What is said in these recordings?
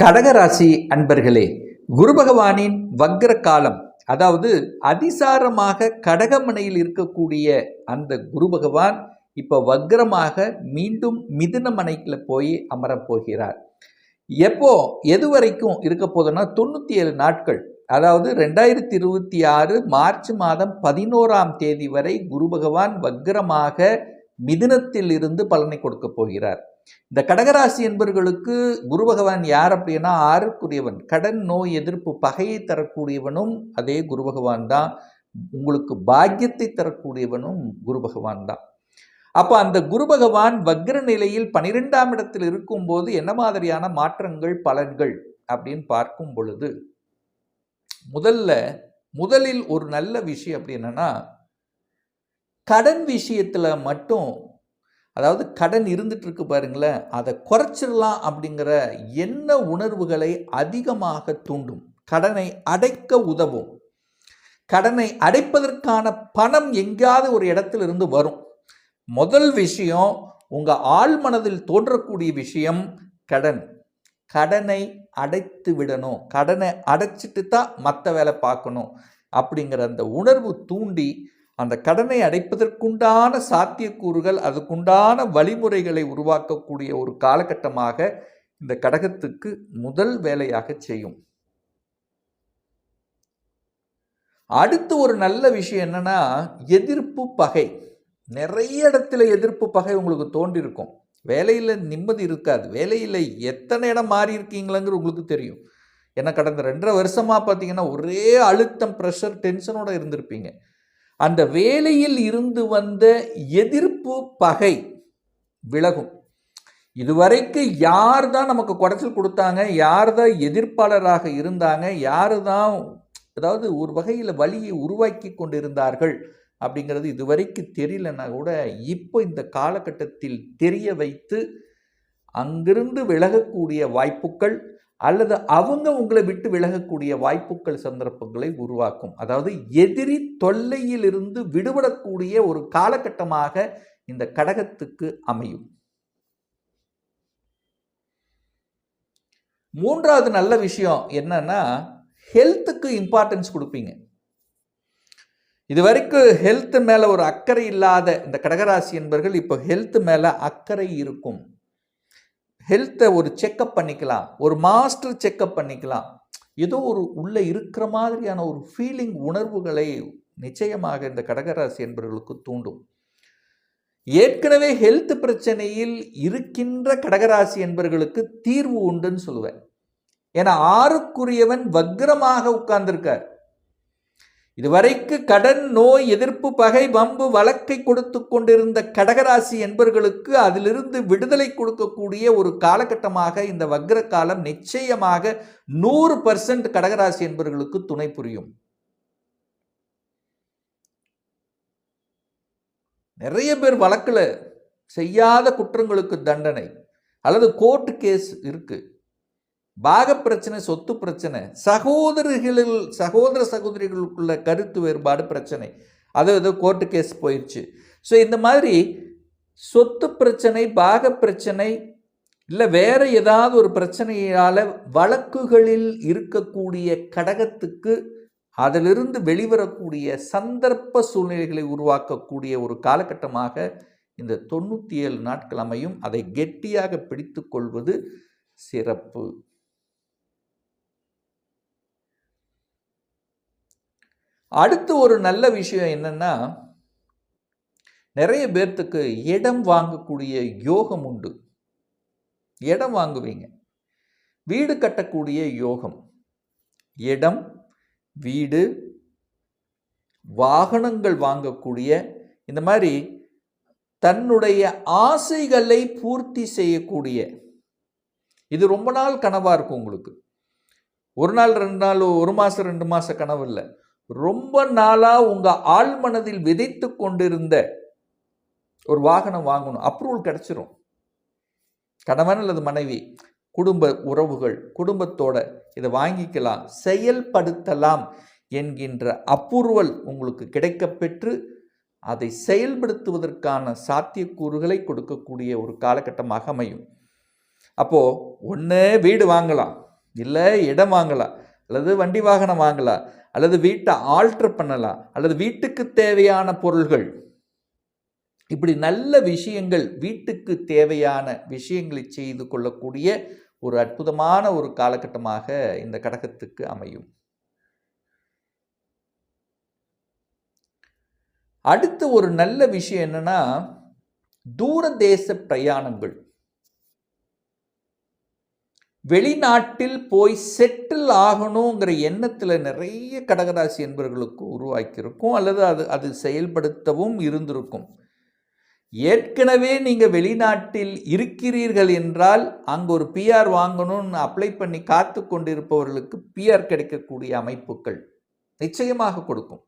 கடகராசி அன்பர்களே குரு பகவானின் வக்ர காலம் அதாவது அதிசாரமாக கடகமனையில் இருக்கக்கூடிய அந்த குரு பகவான் இப்போ வக்ரமாக மீண்டும் மிதுன மனைக்குள்ள போய் அமரப் போகிறார். எப்போ எது வரைக்கும் இருக்க போதுன்னா தொண்ணூற்றி ஏழு நாட்கள் அதாவது ரெண்டாயிரத்தி இருபத்தி ஆறு மார்ச் மாதம் பதினோராம் தேதி வரை குரு பகவான் வக்ரமாக மிதுனத்தில் இருந்து பலனை கொடுக்க போகிறார். இந்த கடகராசி என்பவர்களுக்கு குரு பகவான் யார் அப்படின்னா ஆறுக்குரியவன். கடன் நோய் எதிர்ப்பு பகையை தரக்கூடியவனும் அதே குரு பகவான் தான். உங்களுக்கு பாக்கியத்தை தரக்கூடியவனும் குரு பகவான் தான். அப்போ அந்த குரு பகவான் வக்ர நிலையில் பனிரெண்டாம் இடத்தில் இருக்கும்போது என்ன மாதிரியான மாற்றங்கள் பலன்கள் அப்படின்னு பார்க்கும் பொழுது முதல்ல முதலில் ஒரு நல்ல விஷயம் அப்படி என்னன்னா கடன் விஷயத்தில் மட்டும் அதாவது கடன் இருந்துட்டு இருக்கு பாருங்களேன் அதை குறைச்சிடலாம் அப்படிங்கிற என்ன உணர்வுகளை அதிகமாக தூண்டும். கடனை அடைக்க உதவும். கடனை அடைப்பதற்கான பணம் எங்கேயாவது ஒரு இடத்துல இருந்து வரும். முதல் விஷயம் உங்கள் ஆள் மனதில் தோன்றக்கூடிய விஷயம் கடன். கடனை அடைத்து விடணும். கடனை அடைச்சிட்டு தான் மற்ற வேலை பார்க்கணும் அப்படிங்கிற அந்த உணர்வு தூண்டி அந்த கடனை அடைப்பதற்குண்டான சாத்தியக்கூறுகள் அதுக்குண்டான வழிமுறைகளை உருவாக்கக்கூடிய ஒரு காலகட்டமாக இந்த கடகத்துக்கு முதல் வேலையாக செய்யும். அடுத்து ஒரு நல்ல விஷயம் என்னன்னா எதிர்ப்பு பகை. நிறைய இடத்துல எதிர்ப்பு பகை உங்களுக்கு தோன்றிருக்கும். வேலையில் நிம்மதி இருக்காது. வேலையில் எத்தனை இடம் மாறி உங்களுக்கு தெரியும். ஏன்னா கடந்த ரெண்டரை வருஷமாக பார்த்தீங்கன்னா ஒரே அழுத்தம் ப்ரெஷர் டென்ஷனோடு இருந்திருப்பீங்க. அந்த வேலையில் இருந்து வந்த எதிர்ப்பு பகை விலகும். இதுவரைக்கு யார் தான் நமக்கு குடைச்சல் கொடுத்தாங்க யார் தான் எதிர்ப்பாளராக இருந்தாங்க யார் தான் அதாவது ஒரு வகையில் வழியை உருவாக்கி கொண்டிருந்தார்கள் அப்படிங்கிறது இதுவரைக்கு தெரியலன்னா கூட இப்போ இந்த காலகட்டத்தில் தெரிய வைத்து அங்கிருந்து விலகக்கூடிய வாய்ப்புகள் அல்லது அவங்க உங்களை விட்டு விலகக்கூடிய வாய்ப்புகள் சந்தர்ப்பங்களை உருவாக்கும். அதாவது எதிரி தொல்லையிலிருந்து விடுபடக்கூடிய ஒரு காலகட்டமாக இந்த கடகத்துக்கு அமையும். மூன்றாவது நல்ல விஷயம் என்னன்னா ஹெல்த்துக்கு இம்பார்ட்டன்ஸ் கொடுப்பீங்க. இது வரைக்கும் ஹெல்த் மேலே ஒரு அக்கறை இல்லாத இந்த கடகராசி என்பர்கள் இப்போ ஹெல்த் மேலே அக்கறை இருக்கும். ஹெல்த்தை ஒரு செக்கப் பண்ணிக்கலாம். ஒரு மாஸ்டர் செக்கப் பண்ணிக்கலாம். ஏதோ ஒரு உள்ளே இருக்கிற மாதிரியான ஒரு ஃபீலிங் உணர்வுகளை நிச்சயமாக இந்த கடகராசி என்பவர்களுக்கு தூண்டும். ஏற்கனவே ஹெல்த் பிரச்சனையில் இருக்கின்ற கடகராசி என்பவர்களுக்கு தீர்வு உண்டுன்னு சொல்லுவேன். ஏன்னா ஆறுக்குரியவன் வக்ரமாக உட்கார்ந்திருக்கார். இதுவரைக்கு கடன் நோய் எதிர்ப்பு பகை வம்பு வழக்கை கொடுத்து கொண்டிருந்த கடகராசி என்பவர்களுக்கு அதிலிருந்து விடுதலை கொடுக்கக்கூடிய ஒரு காலகட்டமாக இந்த வக்ர காலம் நிச்சயமாக நூறு பர்சன்ட் கடகராசி என்பவர்களுக்கு துணை புரியும். நிறைய பேர் வழக்கில் செய்யாத குற்றங்களுக்கு தண்டனை அல்லது கோர்ட்டு கேஸ் இருக்குது பாக பிரச்சனை சொத்து பிரச்சனை சகோதரிகளில் சகோதர சகோதரிகளுக்குள்ள கருத்து வேறுபாடு பிரச்சனை. அது ஏதோ கோர்ட்டு கேஸ் போயிடுச்சு ஸோ இந்த மாதிரி சொத்து பிரச்சனை பாக பிரச்சனை இல்லை வேற ஏதாவது ஒரு பிரச்சனையால் வழக்குகளில் இருக்கக்கூடிய கடகத்துக்கு அதிலிருந்து வெளிவரக்கூடிய சந்தர்ப்ப சூழ்நிலைகளை உருவாக்கக்கூடிய ஒரு காலகட்டமாக இந்த தொண்ணூற்றி ஏழு நாட்கள் அமையும். அதை கெட்டியாக பிடித்து கொள்வது சிறப்பு. அடுத்து ஒரு நல்ல விஷயம் என்னன்னா நிறைய பேர்த்துக்கு இடம் வாங்கக்கூடிய யோகம் உண்டு. இடம் வாங்குவீங்க. வீடு கட்டக்கூடிய யோகம். இடம் வீடு வாகனங்கள் வாங்கக்கூடிய இந்த மாதிரி தன்னுடைய ஆசைகளை பூர்த்தி செய்யக்கூடிய. இது ரொம்ப நாள் கனவாக இருக்கும் உங்களுக்கு. ஒரு நாள் ரெண்டு நாள் ஒரு மாதம் ரெண்டு மாதம் கனவு இல்லை. ரொம்ப நாளாக உங்கள் ஆள் மனதில் விதைத்து கொண்டிருந்த ஒரு வாகனம் வாங்கணும். அப்ரூவல் கிடச்சிரும். கணவன் அல்லது மனைவி குடும்ப உறவுகள் குடும்பத்தோட இதை வாங்கிக்கலாம் செயல்படுத்தலாம் என்கின்ற அப்ரூவல் உங்களுக்கு கிடைக்கப்பெற்று அதை செயல்படுத்துவதற்கான சாத்தியக்கூறுகளை கொடுக்கக்கூடிய ஒரு காலகட்டமாக அமையும். அப்போது ஒன்று வீடு வாங்கலாம். இல்லை இடம் வாங்கலாம். அல்லது வண்டி வாகனம் வாங்கலாம் அல்லது வீட்டை ஆல்ட்ரு பண்ணலாம் அல்லது வீட்டுக்கு தேவையான பொருள்கள். இப்படி நல்ல விஷயங்கள் வீட்டுக்கு தேவையான விஷயங்களை செய்து கொள்ளக்கூடிய ஒரு அற்புதமான ஒரு காலகட்டமாக இந்த கடகத்துக்கு அமையும். அடுத்து ஒரு நல்ல விஷயம் என்னன்னா தூர தேச பிரயாணங்கள். வெளிநாட்டில் போய் செட்டில் ஆகணுங்கிற எண்ணத்தில் நிறைய கடகராசி என்பவர்களுக்கும் உருவாக்கியிருக்கும் அல்லது அது அது செயல்படுத்தவும் இருந்திருக்கும். ஏற்கனவே நீங்கள் வெளிநாட்டில் இருக்கிறீர்கள் என்றால் அங்கே ஒரு பிஆர் வாங்கணும்னு அப்ளை பண்ணி காத்து கொண்டிருப்பவர்களுக்கு பிஆர் கிடைக்கக்கூடிய அமைப்புகள் நிச்சயமாக கொடுக்கும்.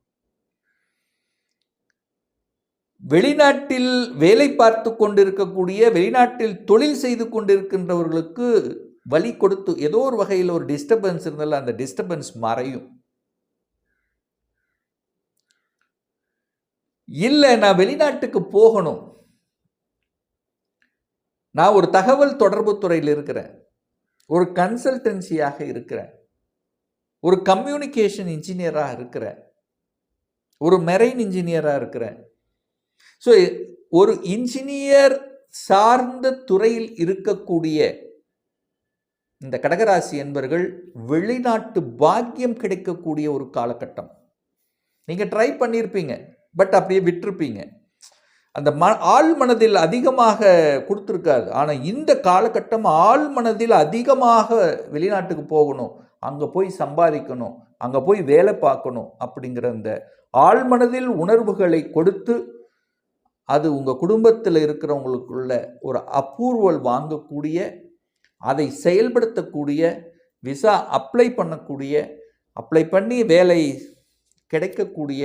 வெளிநாட்டில் வேலை பார்த்து கொண்டிருக்கக்கூடிய வெளிநாட்டில் தொழில் செய்து கொண்டிருக்கின்றவர்களுக்கு வழி கொடுத்து ஏதோ ஒரு வகையில் ஒரு டிஸ்டர்பன்ஸ் இருந்தாலும் அந்த டிஸ்டர்பன்ஸ் மறையும். இல்லை நான் வெளிநாட்டுக்கு போகணும். நான் ஒரு தகவல் தொடர்பு துறையில் இருக்கிறேன். ஒரு கன்சல்டன்சியாக இருக்கிறேன். ஒரு கம்யூனிகேஷன் இன்ஜினியராக இருக்கிறேன். ஒரு மெரைன் இன்ஜினியராக இருக்கிறேன். ஸோ ஒரு இன்ஜினியர் சார்ந்த துறையில் இருக்கக்கூடிய இந்த கடகராசி என்பர்கள் வெளிநாட்டு பாக்கியம் கிடைக்கக்கூடிய ஒரு காலகட்டம். நீங்கள் ட்ரை பண்ணியிருப்பீங்க பட் அப்படியே விட்டுருப்பீங்க. அந்த ம ஆள் மனதில் அதிகமாக கொடுத்துருக்காது. ஆனால் இந்த காலகட்டம் ஆள் மனதில் அதிகமாக வெளிநாட்டுக்கு போகணும் அங்கே போய் சம்பாதிக்கணும் அங்கே போய் வேலை பார்க்கணும் அப்படிங்கிற அந்த ஆள் மனதில் உணர்வுகளை கொடுத்து அது உங்கள் குடும்பத்தில் இருக்கிறவங்களுக்குள்ள ஒரு அப்ரூவல் வாங்கக்கூடிய அதை செயல்படுத்தக்கூடிய விசா அப்ளை பண்ணக்கூடிய அப்ளை பண்ணி வேலை கிடைக்கக்கூடிய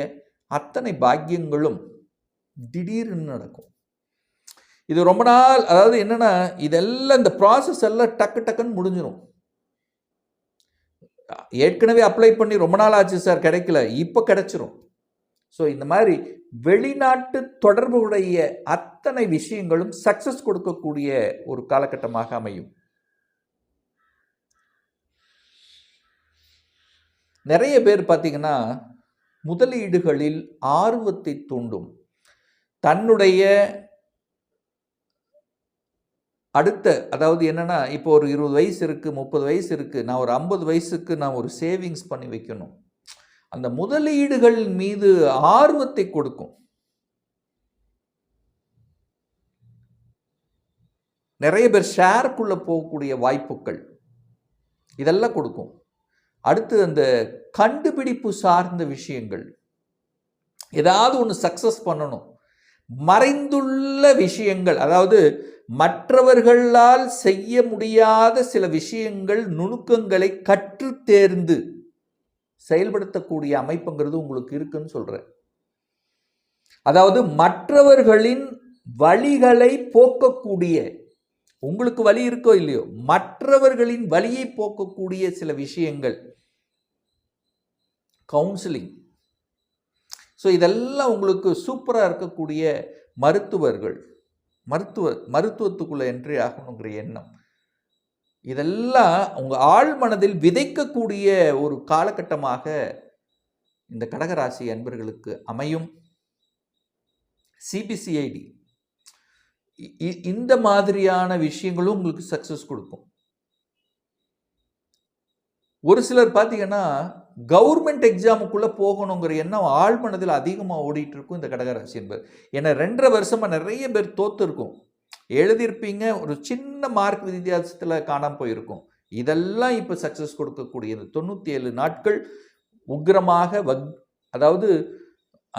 அத்தனை பாக்கியங்களும் திடீர்னு நடக்கும். இது ரொம்ப நாள் அதாவது என்னென்னா இதெல்லாம் இந்த ப்ராசஸ் எல்லாம் டக்கு டக்குன்னு முடிஞ்சிடும் ஏற்கனவே அப்ளை பண்ணி ரொம்ப நாள் ஆச்சு சார் கிடைக்கல. இப்போ கிடைச்சிரும். ஸோ இந்த மாதிரி வெளிநாட்டு தொடர்புடைய அத்தனை விஷயங்களும் சக்ஸஸ் கொடுக்கக்கூடிய ஒரு காலகட்டமாக அமையும். நிறைய பேர் பார்த்தீங்கன்னா முதலீடுகளில் ஆர்வத்தை தூண்டும். தன்னுடைய அடுத்த அதாவது என்னென்னா இப்போ ஒரு இருபது வயசு இருக்குது முப்பது வயசு இருக்குது நான் ஒரு ஐம்பது வயசுக்கு நான் ஒரு சேவிங்ஸ் பண்ணி வைக்கணும். அந்த முதலீடுகள் மீது ஆர்வத்தை கொடுக்கும். நிறைய பேர் ஷேருக்குள்ளே போகக்கூடிய வாய்ப்புகள் இதெல்லாம் கொடுக்கும். அடுத்து அந்த கண்டுபிடிப்பு சார்ந்த விஷயங்கள். ஏதாவது ஒன்று சக்ஸஸ் பண்ணணும். மறைந்துள்ள விஷயங்கள் அதாவது மற்றவர்களால் செய்ய முடியாத சில விஷயங்கள் நுணுக்கங்களை கற்று தேர்ந்து செயல்படுத்தக்கூடிய அமைப்புங்கிறது உங்களுக்கு இருக்குன்னு சொல்கிறேன் அதாவது மற்றவர்களின் வழிகளை போக்கக்கூடிய உங்களுக்கு வழி இருக்கோ இல்லையோ மற்றவர்களின் வழியை போக்கக்கூடிய சில விஷயங்கள். கவுன்சிலிங் ஸோ இதெல்லாம் உங்களுக்கு சூப்பராக இருக்கக்கூடிய மருத்துவர்கள் மருத்துவ மருத்துவத்துக்குள்ளே என்ட்ரி ஆகணுங்கிற எண்ணம். இதெல்லாம் உங்கள் ஆழ் மனதில் விதைக்கக்கூடிய ஒரு காலகட்டமாக இந்த கடகராசி அன்பர்களுக்கு அமையும். சிபிசிஐடி இந்த மாதிரியான விஷயங்களும் உங்களுக்கு சக்ஸஸ் கொடுக்கும். ஒரு சிலர் பார்த்தீங்கன்னா கவர்மெண்ட் எக்ஸாமுக்குள்ளே போகணுங்கிற எண்ணம் ஆள் மனதில் அதிகமாக ஓடிட்டு இருக்கும் இந்த கடகராசி என்பது. ஏன்னா ரெண்டரை வருஷமாக நிறைய பேர் தோத்துருக்கும். எழுதியிருப்பீங்க ஒரு சின்ன மார்க் வித்தியாசத்தில் காணாமல் போயிருக்கும். இதெல்லாம் இப்போ சக்ஸஸ் கொடுக்கக்கூடியது. தொண்ணூற்றி ஏழு நாட்கள் உக்கிரமாக வக் அதாவது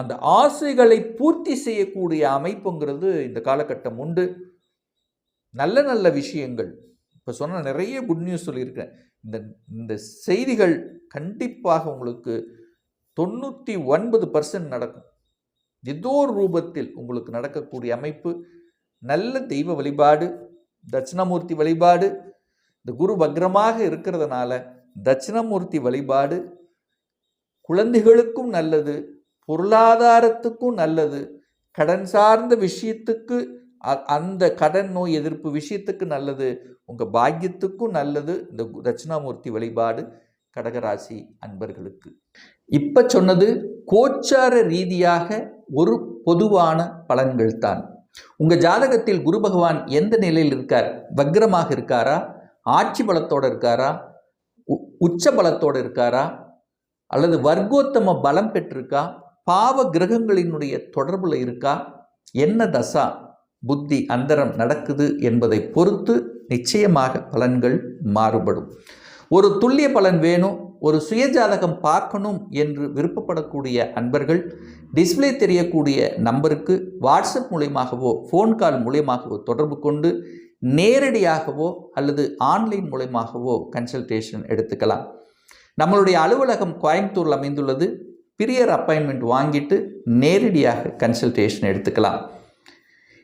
அந்த ஆசைகளை பூர்த்தி செய்யக்கூடிய அமைப்புங்கிறது இந்த காலகட்டம் உண்டு. நல்ல நல்ல விஷயங்கள். இப்போ சொன்ன நிறைய குட் நியூஸ் சொல்லியிருக்கேன். இந்த இந்த செய்திகள் கண்டிப்பாக உங்களுக்கு தொண்ணூற்றி ஒன்பது பர்சன்ட் நடக்கும். ஏதோ ரூபத்தில் உங்களுக்கு நடக்கக்கூடிய அமைப்பு நல்ல தெய்வ வழிபாடு தட்சிணமூர்த்தி வழிபாடு இந்த குரு பக்ரமாக இருக்கிறதுனால தட்சிணமூர்த்தி வழிபாடு குழந்தைகளுக்கும் நல்லது பொருளாதாரத்துக்கும் நல்லது கடன் சார்ந்த விஷயத்துக்கு அ- அந்த கடன் நோய் எதிர்ப்பு விஷயத்துக்கு நல்லது உங்கள் பாக்கியத்துக்கும் நல்லது. இந்த தட்சிணாமூர்த்தி வழிபாடு கடகராசி அன்பர்களுக்கு. இப்போ சொன்னது கோச்சார ரீதியாக ஒரு பொதுவான பலன்கள் தான். உங்கள் ஜாதகத்தில் குரு பகவான் எந்த நிலையில் இருக்கார்? வக்ரமாக இருக்காரா? ஆட்சி பலத்தோடு இருக்காரா? உ- உச்ச பலத்தோடு இருக்காரா? அல்லது வர்க்கோத்தம பலம் பெற்றிருக்கா? பாவ கிரகங்களினுடைய தொடர்பில் இருக்கா? என்ன தசா? புத்தி அந்தரம் நடக்குது என்பதை பொறுத்து நிச்சயமாக பலன்கள் மாறுபடும். ஒரு துல்லிய பலன் வேணும் ஒரு சுயஜாதகம் பார்க்கணும் என்று விருப்பப்படக்கூடிய அன்பர்கள் டிஸ்ப்ளே தெரியக்கூடிய நம்பருக்கு வாட்ஸ்அப் மூலியமாகவோ ஃபோன் கால் மூலியமாகவோ தொடர்பு கொண்டு நேரடியாகவோ அல்லது ஆன்லைன் மூலயமாகவோ கன்சல்டேஷன் எடுத்துக்கலாம். நம்மளுடைய அலுவலகம் கோயம்புத்தூரில் அமைந்துள்ளது. பிரியர் அப்பாயின்மெண்ட் வாங்கிட்டு நேரடியாக கன்சல்டேஷன் எடுத்துக்கலாம்.